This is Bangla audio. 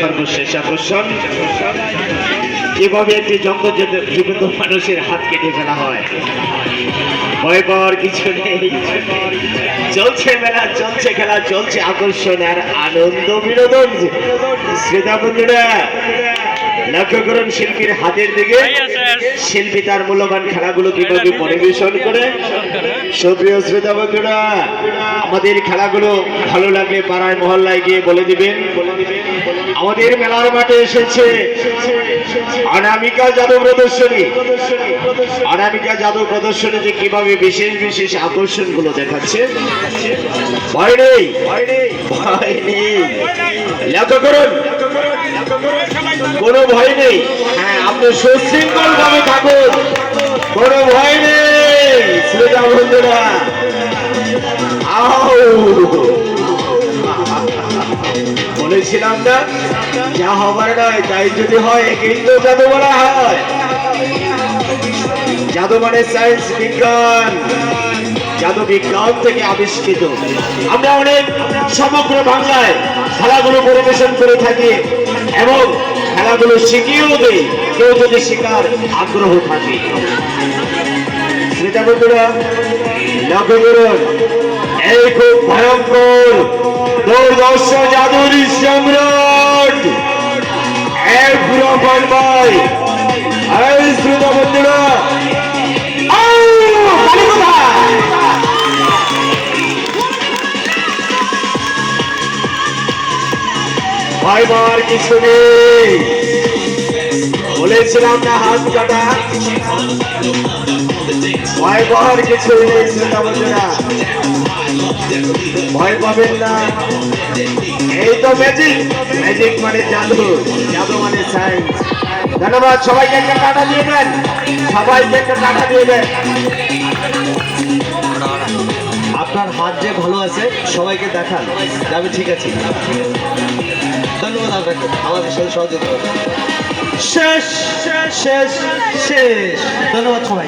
সর্বশেষ আকর্ষণ। জঙ্গল একটি বিভিন্ন জীবিত মানুষের হাত কেটে ফেলা হয়। ভয় পাওয়ার কিছু নেই। চলছে মেলা চলছে খেলা চলছে আকর্ষণ আর আনন্দ বিনোদন। শ্রোতা বন্ধুরা লক্ষ্য করুন শিল্পীর হাতের দিকে। শিল্পী তার মূল্যবান খেলাগুলো কীভাবে পরিবেশন করে। সুপ্রিয় শ্রোতা বন্ধুরা আমাদের খেলাগুলো ভালো লাগলে পাড়ায় মহল্লায় গিয়ে বলে দিবেন। আমাদের মেলার মাঠে এসেছে অনামিকা জাদু প্রদর্শনী। অনামিকা জাদু প্রদর্শনী যে কীভাবে বিশেষ বিশেষ আকর্ষণগুলো দেখাচ্ছে? ভয় নেই। ভয় নেই। লক্ষ্য করুন। কোনো ভয় নেই। হ্যাঁ আপনি সুশৃঙ্খল ভাবে থাকুন। কোনো ভয় নেই। শ্রোতা বন্ধুরা। বলেছিলাম না? যা হবার নয়, তাই যদি হয় একেই তো জাদু বলা হয়। জাদু মানে সায়েন্স বিজ্ঞান। জাদু বিজ্ঞান থেকে আবিষ্কৃত। আমরা অনেক সমগ্র বাংলায় খেলাগুলো পরিবেশন করে থাকি এবং খেলাগুলো শিখিয়েও দেই, কেউ যদি শেখার আগ্রহ থাকে। শ্রোতা বন্ধুরা, লক্ষ্য করুন, এই খুব ভয়ঙ্কর দুর্দর্শ জাদুর সম্রাট। এক রকম ভাই এই শ্রোতা বন্ধুরা। কোথায়? কিছু নেই বলেছিলাম না হাত কাটা। পাওয়ার কিছু পাবেন না। এই তো ম্যাজিক ম্যাজিক মানে জাদু জাদু মানে সায়েন্স ধন্যবাদ, সবাইকে একটা টাটা দিয়ে দেন। সবাইকে একটা টাটা দিয়ে দেন। আপনার হাত যে ভালো আছে, সবাইকে দেখান। আমি ঠিক আছি। ধন্যবাদ আপনাকে। আমাদের সাথে সহযোগিতা শেষ শেষ শেষ ধন্যবাদ সবাই